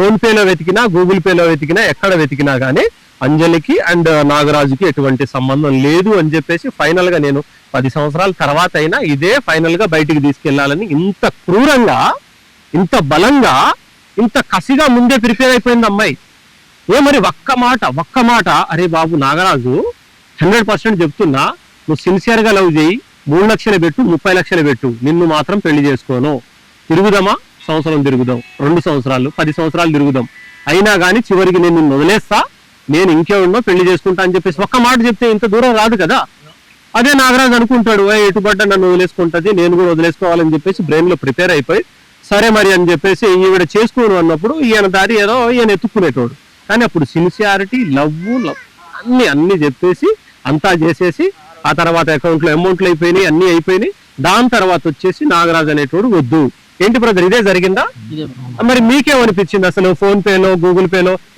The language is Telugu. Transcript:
ఫోన్ పేలో వెతికినా గూగుల్ పేలో వెతికినా ఎక్కడ వెతికినా కానీ అంజలికి అండ్ నాగరాజుకి ఎటువంటి సంబంధం లేదు అని చెప్పేసి ఫైనల్గా నేను పది సంవత్సరాల తర్వాత అయినా ఇదే ఫైనల్గా బయటికి తీసుకెళ్ళాలని ఇంత క్రూరంగా ఇంత బలంగా ఇంత కసిగా ముందే ప్రిపేర్ అయిపోయింది అమ్మాయి. ఏ మరి ఒక్క మాట ఒక్క మాట అరే బాబు నాగరాజు హండ్రెడ్ పర్సెంట్ చెప్తున్నా నువ్వు సిన్సియర్గా లవ్ చేయి మూడు లక్షలు పెట్టు ముప్పై లక్షలు పెట్టు నిన్ను మాత్రం పెళ్ళి చేసుకోను. తిరుగుదామా? సంవత్సరం తిరుగుదాం. రెండు సంవత్సరాలు పది సంవత్సరాలు తిరుగుదాం. అయినా కానీ చివరికి నేను నిన్ను వదిలేస్తా. నేను ఇంకేమన్నా పెళ్ళి చేసుకుంటా అని చెప్పేసి ఒక్క మాట చెప్తే ఇంత దూరం రాదు కదా? అదే నాగరాజు అనుకుంటాడు ఎటుపడ్డ నన్ను వదిలేసుకుంటది నేను కూడా వదిలేసుకోవాలని చెప్పేసి బ్రెయిన్లో ప్రిపేర్ అయిపోయి సరే మరి అని చెప్పేసి ఈవిడ చేసుకోను అన్నప్పుడు ఈయన దారి ఏదో ఈయన ఎత్తుక్కునేటోడు. కానీ అప్పుడు సిన్సియారిటీ లవ్ లవ్ అన్ని అన్ని చెప్పేసి అంతా చేసేసి ఆ తర్వాత అకౌంట్లో అమౌంట్లు అయిపోయినాయి అన్ని అయిపోయినాయి. దాని తర్వాత వచ్చేసి నాగరాజు అనేటోడు వద్దు. ఏంటి బ్రదర్ ఇదే జరిగిందా? మరి మీకేమనిపించింది అసలు? ఫోన్ పేలో గూగుల్ పేలో